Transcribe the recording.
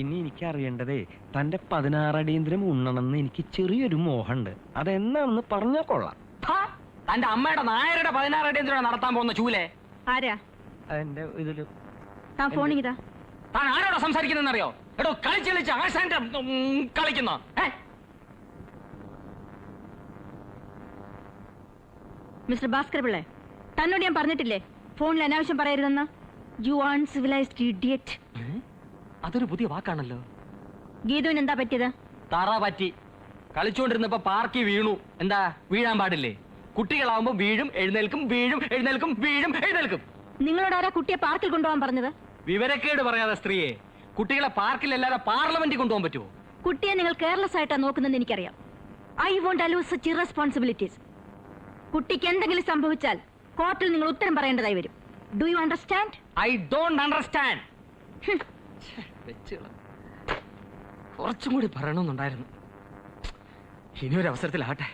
ഇനി എനിക്ക് അറിയേണ്ടതേ തന്റെ പതിനാറടിയന്തരം ഉണ്ണണമെന്ന് എനിക്ക് ചെറിയൊരു മോഹമുണ്ട്. അതെന്നാണെന്ന് പറഞ്ഞാ കൊള്ളാം. തന്റെ അമ്മയുടെ നായരുടെ പതിനാറടീന്ദ്രം നടത്താൻ പോകുന്ന ചൂലെ? ആരാ? എന്റെ ഇതിൽ താൻ ഫോണിങ് ഇതാ താൻ ആരോടാ സംസാരിക്കുന്നറിയോ എടോ കളിച്ച് കളിച്ച് ആശാന്റെ കളിക്കുന്ന? മിസ്റ്റർ ഭാസ്കർ പിള്ളേ തന്നോട് ഞാൻ പറഞ്ഞിട്ടില്ലേ? ഫോണിൽ അനാവശ്യം പറയരുതെന്ന്? യു ആൺ സിവിലൈസ്ഡ് ഇഡിയറ്റ്? അതൊരു പുതിയ വാക്കാണല്ലോ. ഗീതുവിന് എന്താ പറ്റിയത്? തറ പറ്റി. കളിച്ചുകൊണ്ടിരുന്നപ്പോ പാർക്കി വീണു. എന്താ? വീഴാൻ പാടില്ലേ? കുട്ടികളാവുമ്പോ വീഴും എഴുന്നേൽക്കും വീഴും എഴുന്നേൽക്കും വീഴും എഴുന്നേൽക്കും. നിങ്ങളോട് ആരാ കുട്ടിയെ പാർക്കിൽ കൊണ്ടുപോകാൻ പറഞ്ഞത്? വിവരക്കേട് പറയാതെ സ്ത്രീയെ. കുട്ടികളെ പാർക്കിലല്ലാതെ പാർലമെന്റിൽ കൊണ്ടുപോകാൻ പറ്റുമോ? കുട്ടിയെ നിങ്ങൾ കെയർലെസ് ആയിട്ടാ നോക്കുന്നതെന്ന് എനിക്കറിയാം. I won't allow such irresponsibilities കുട്ടിക്ക് എന്തെങ്കിലും സംഭവിച്ചാൽ കോർട്ടിൽ നിങ്ങൾ ഉത്തരം പറയേണ്ടതായി വരും. Do you understand I don't understand കുറച്ചും കൂടി പറയണമെന്നുണ്ടായിരുന്നു. ഇനിയൊരു അവസരത്തിലാവട്ടെ